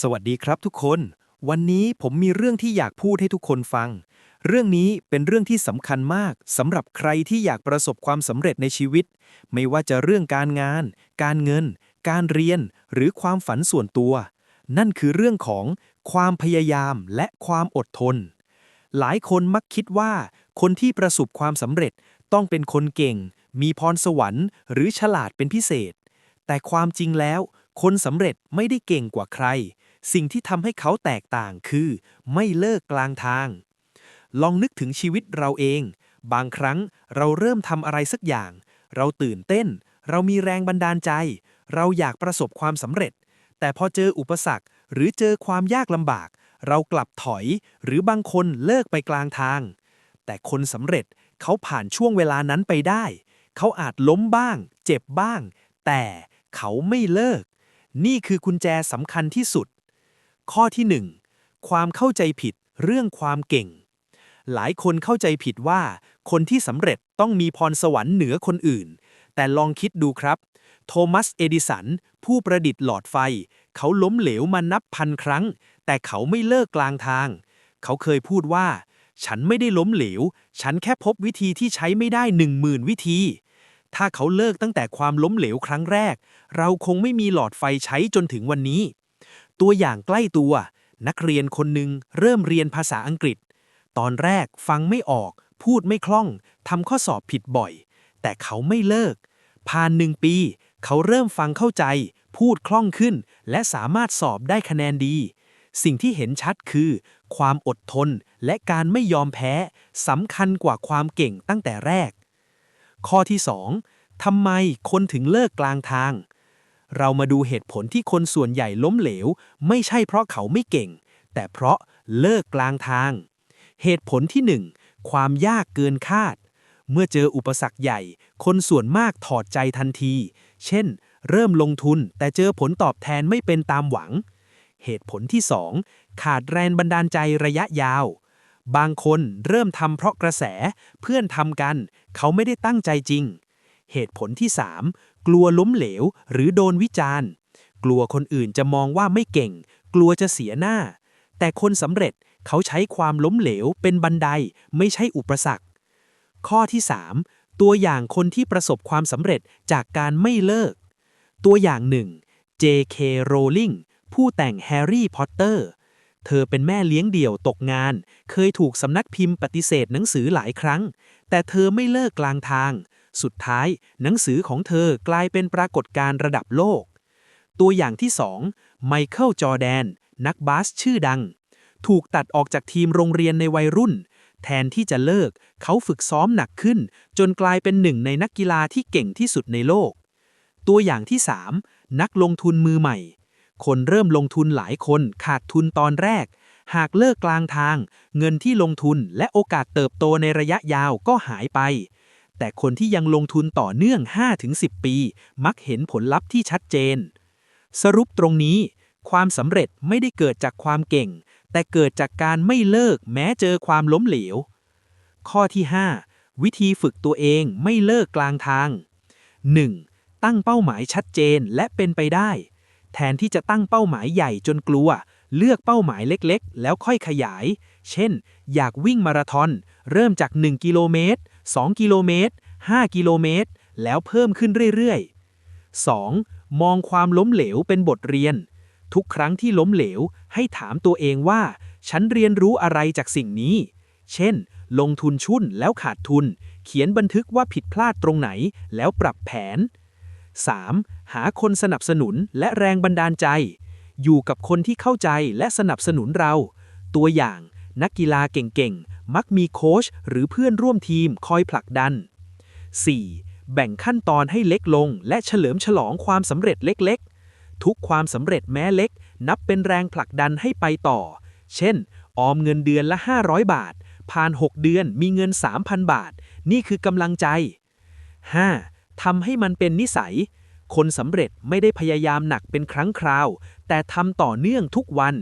สวัสดีครับทุกคน วันนี้ผมมีเรื่องที่อยากพูดให้ทุกคนฟัง เรื่องนี้เป็นเรื่องที่สำคัญมากสำหรับใครที่อยากประสบความสำเร็จในชีวิต ไม่ว่าจะเรื่องการงาน การเงิน การเรียน หรือความฝันส่วนตัว นั่นคือเรื่องของความพยายามและความอดทน หลายคนมักคิดว่า คนที่ประสบความสำเร็จต้องเป็นคนเก่ง มีพรสวรรค์ หรือฉลาดเป็นพิเศษ แต่ความจริงแล้ว คนสำเร็จไม่ได้เก่งกว่าใคร สิ่งที่ทำให้เขาแตกต่างคือ ไม่เลิกกลางทาง ลองนึกถึงชีวิตเราเอง บางครั้งเราเริ่มทำอะไรสักอย่าง เราตื่นเต้น เรามีแรงบันดาลใจ เราอยากประสบความสำเร็จ แต่พอเจออุปสรรคหรือเจอความยากลำบาก เรากลับถอย หรือบางคนเลิกไปกลางทาง แต่คนสำเร็จเขาผ่านช่วงเวลานั้นไปได้ เขาอาจล้มบ้าง เจ็บบ้าง แต่เขาไม่เลิก นี่คือกุญแจสำคัญที่สุด ข้อที่ 1 ความเข้าใจผิดเรื่องความเก่ง หลายคนเข้าใจผิดว่า คนที่สำเร็จต้องมีพรสวรรค์เหนือคนอื่น แต่ลองคิดดูครับ โทมัส เอดิสัน ผู้ประดิษฐ์หลอดไฟ เขาล้มเหลวมานับพันครั้ง แต่เขาไม่เลิกกลางทาง เขาเคยพูดว่า ฉันไม่ได้ล้มเหลว ฉันแค่พบวิธีที่ใช้ไม่ได้หนึ่งหมื่นวิธี ถ้าเขาเลิกตั้งแต่ความล้มเหลวครั้งแรก เราคงไม่มีหลอดไฟใช้จนถึงวันนี้ ตัวอย่างใกล้ตัว นักเรียนคนหนึ่งเริ่มเรียนภาษาอังกฤษ ตอนแรกฟังไม่ออก พูดไม่คล่องทำข้อสอบผิดบ่อย แต่เขาไม่เลิก ผ่านหนึ่งปี เขาเริ่มฟังเข้าใจ พูดคล่องขึ้น และสามารถสอบได้คะแนนดี สิ่งที่เห็นชัดคือ ความอดทนและการไม่ยอมแพ้สำคัญกว่าความเก่งตั้งแต่แรก ข้อที่ 2ทำไมคนถึงเลิกกลางทาง เรามาดูเหตุผลที่คนส่วนใหญ่ล้มเหลว ไม่ใช่เพราะเขาไม่เก่ง แต่เพราะเลิกกลางทาง เหตุผลที่ 1 ความยากเกินคาด เมื่อเจออุปสรรคใหญ่ คนส่วนมากถอดใจทันที เช่น เริ่มลงทุนแต่เจอผลตอบแทนไม่เป็นตามหวัง เหตุผลที่ 2 ขาดแรงบันดาลใจระยะยาว บางคนเริ่มทำเพราะกระแส เพื่อนทำกัน เขาไม่ได้ตั้งใจจริงเหตุผลที่ 3 กลัวล้มเหลวหรือโดนวิจารณ์ กลัวคนอื่นจะมองว่าไม่เก่ง กลัวจะเสียหน้า แต่คนสำเร็จเขาใช้ความล้มเหลวเป็นบันไดไม่ใช่อุปสรรค ข้อที่ 3 ตัวอย่างคนที่ประสบความสำเร็จจากการไม่เลิก ตัวอย่างหนึ่ง J.K. Rowling ผู้แต่งแฮร์รี่พอตเตอร์ เธอเป็นแม่เลี้ยงเดี่ยวตกงาน เคยถูกสำนักพิมพ์ปฏิเสธหนังสือหลายครั้ง แต่เธอไม่เลิกกลางทาง สุดท้าย หนังสือของเธอกลายเป็นปรากฏการณ์ระดับโลก ตัวอย่างที่ 2 ไมเคิลจอแดน นักบาสชื่อดัง ถูกตัดออกจากทีมโรงเรียนในวัยรุ่น แทนที่จะเลิก เขาฝึกซ้อมหนักขึ้น จนกลายเป็นหนึ่งในนักกีฬาที่เก่งที่สุดในโลก ตัวอย่างที่ 3 นักลงทุนมือใหม่ คนเริ่มลงทุนหลายคนขาดทุนตอนแรกหากเลิกกลางทาง เงินที่ลงทุนและโอกาสเติบโตในระยะยาวก็หายไป แต่คนที่ยังลงทุนต่อเนื่อง 5-10 ปี มักเห็นผลลัพธ์ที่ชัดเจน สรุปตรงนี้ ความสำเร็จไม่ได้เกิดจากความเก่ง แต่เกิดจากการไม่เลิกแม้เจอความล้มเหลว ข้อที่ 5 วิธีฝึกตัวเองไม่เลิกกลางทาง 1. ตั้งเป้าหมายชัดเจนและเป็นไปได้ แทนที่จะตั้งเป้าหมายใหญ่จนกลัว เลือกเป้าหมายเล็กๆ แล้วค่อยขยาย เช่น อยากวิ่งมาราธอน เริ่มจาก 1 กิโลเมตร 2 กิโลเมตร 5 กิโลเมตร แล้วเพิ่มขึ้นเรื่อยๆ 2. มองความล้มเหลวเป็นบทเรียน ทุกครั้งที่ล้มเหลวให้ถามตัวเองว่า ฉันเรียนรู้อะไรจากสิ่งนี้ เช่น ลงทุนชุนแล้วขาดทุน เขียนบันทึกว่าผิดพลาดตรงไหนแล้วปรับแผน 3. หาคนสนับสนุนและแรงบันดาลใจ อยู่กับคนที่เข้าใจและสนับสนุนเรา ตัวอย่างนักกีฬาเก่งๆ มักมีโค้ชหรือเพื่อนร่วมทีมคอยผลักดัน 4. แบ่งขั้นตอนให้เล็กลง และเฉลิมฉลองความสำเร็จเล็กๆ ทุกความสำเร็จแม้เล็ก นับเป็นแรงผลักดันให้ไปต่อ เช่น ออมเงินเดือนละ 500 บาท ผ่าน 6 เดือนมีเงิน 3,000 บาท นี่คือกำลังใจ 5. ทำให้มันเป็นนิสัย คนสำเร็จไม่ได้พยายามหนักเป็นครั้งคราว แต่ทำต่อเนื่องทุกวัน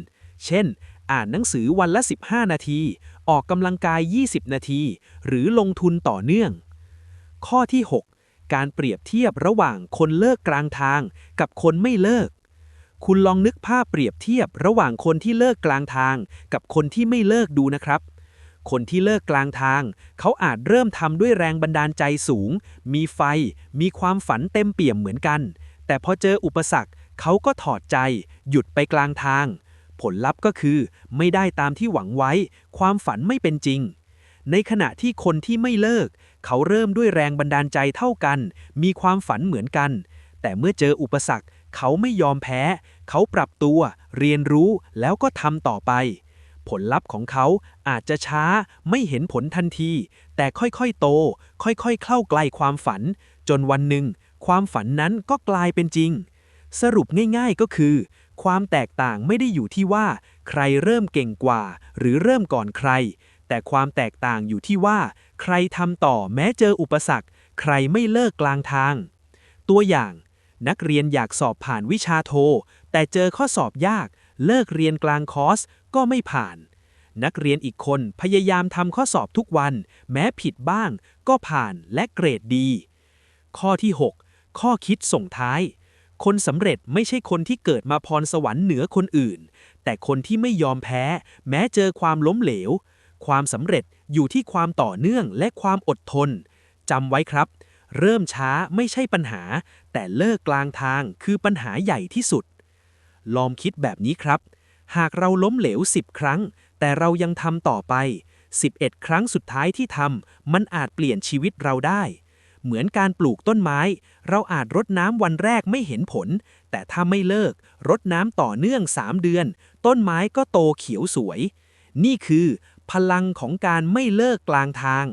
เช่น อ่านหนังสือวันละ 15 นาที ออกกำลังกาย 20 นาที หรือลงทุนต่อเนื่อง ข้อที่ 6 การเปรียบเทียบระหว่างคนเลิกกลางทางกับคนไม่เลิก คุณลองนึกภาพเปรียบเทียบระหว่างคนที่เลิกกลางทาง กับคนที่ไม่เลิกดูนะครับคนที่เลิกกลางทาง เขาอาจเริ่มทำด้วยแรงบันดาลใจสูง มีไฟ มีความฝันเต็มเปี่ยมเหมือนกัน แต่พอเจออุปสรรค เขาก็ถอดใจ หยุดไปกลางทาง ผลลัพธ์ก็คือ ไม่ได้ตามที่หวังไว้ ความฝันไม่เป็นจริง ในขณะที่คนที่ไม่เลิก เขาเริ่มด้วยแรงบันดาลใจเท่ากัน มีความฝันเหมือนกัน แต่เมื่อเจออุปสรรค เขาไม่ยอมแพ้ เขาปรับตัว เรียนรู้แล้วก็ทำต่อไป ผลลัพธ์ของเขาอาจจะช้าไม่เห็นผลทันที แต่ค่อยๆโต ค่อยๆเข้าใกล้ความฝัน จนวันหนึ่ง ความฝันนั้นก็กลายเป็นจริงสรุปง่ายๆก็คือ ความแตกต่างไม่ได้อยู่ที่ว่า ใครเริ่มเก่งกว่า หรือเริ่มก่อนใคร แต่ความแตกต่างอยู่ที่ว่า ใครทำต่อแม้เจออุปสรรค ใครไม่เลิกกลางทาง ตัวอย่าง นักเรียนอยากสอบผ่านวิชาโท แต่เจอข้อสอบยาก เลิกเรียนกลางคอร์สก็ไม่ผ่าน นักเรียนอีกคนพยายามทำข้อสอบทุกวัน แม้ผิดบ้าง ก็ผ่านและเกรดดี ข้อที่ 6 ข้อคิดส่งท้าย คนสำเร็จไม่ใช่คนที่เกิดมาพรสวรรค์เหนือคนอื่น แต่คนที่ไม่ยอมแพ้ แม้เจอความล้มเหลว ความสำเร็จอยู่ที่ความต่อเนื่องและความอดทนจำไว้ครับ เริ่มช้าไม่ใช่ปัญหา แต่เลิกกลางทางคือปัญหาใหญ่ที่สุด ลองคิดแบบนี้ครับ หากเราล้มเหลว 10 ครั้ง แต่เรายังทำต่อไป 11 ครั้งสุดท้ายที่ทำมันอาจเปลี่ยนชีวิตเราได้ เหมือนการปลูกต้นไม้ เราอาจรดน้ำวันแรกไม่เห็นผล แต่ถ้าไม่เลิกรดน้ำต่อเนื่อง 3 เดือน ต้นไม้ก็โตเขียวสวย นี่คือ พลังของการไม่เลิกกลางทาง